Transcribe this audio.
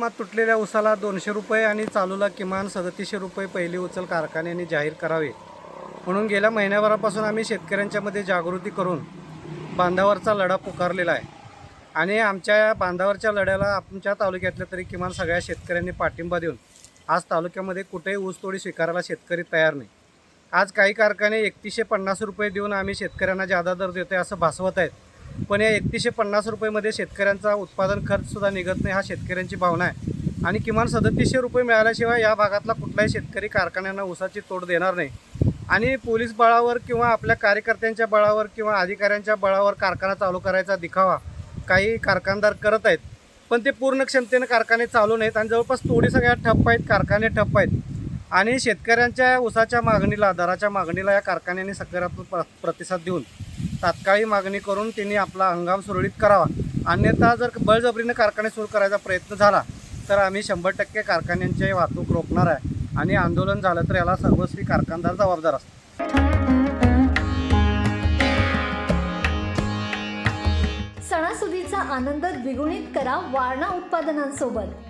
मात तुटलेल्या उसाला दोनशे रुपये आणि चालूला किमान सदतीसशे रुपये पहिली उचल कारखान्याने जाहीर करावे. म्हणून गेल्या महिन्याभरापासून आम्ही शेतकऱ्यांच्यामध्ये जागृती करून बांधावरचा लढा पुकारलेला आहे. आणि आमच्या या बांधावरच्या लढ्याला आमच्या तालुक्यातल्या तरी किमान सगळ्या शेतकऱ्यांनी पाठिंबा देऊन आज तालुक्यामध्ये कुठेही ऊसतोडी स्वीकारायला शेतकरी तयार नाही. आज काही कारखाने एकतीसशे पन्नास रुपये देऊन आम्ही शेतकऱ्यांना जादा दर देतोय असं भासवत आहेत. पण या एकतीसशे पन्नास रुपयेमध्ये शेतकऱ्यांचा उत्पादन खर्चसुद्धा निघत नाही हा शेतकऱ्यांची भावना आहे. आणि किमान सदतीसशे रुपये मिळाल्याशिवाय या भागातला कुठलाही शेतकरी कारखान्यांना ऊसाची तोड देणार नाही. आणि पोलीस बळावर किंवा आपल्या कार्यकर्त्यांच्या बळावर किंवा अधिकाऱ्यांच्या बळावर कारखाना चालू करायचा दिखावा काही कारखानदार करत आहेत. पण ते पूर्ण क्षमतेनं कारखाने चालू नाहीत आणि जवळपास तोडी सगळ्या ठप्प आहेत कारखाने ठप्प आहेत. आणि शेतकऱ्यांच्या ऊसाच्या मागणीला दराच्या मागणीला या कारखान्यांनी सकारात्मक प्र- प्रतिसाद देऊन तात्काळी मागणी करून त्यांनी आपला हंगाम सुरळीत करावा. अन्यथा जर बळजबरीनं कारखाने सुरू करायचा प्रयत्न झाला तर आम्ही शंभर टक्के कारखान्यांची वाहतूक रोखणार आहे आणि आंदोलन झालं तर याला सर्वस्वी कारखानदार जबाबदार असतो. सणासुदीचा आनंद द्विगुणित करा वारणा उत्पादनांसोबत.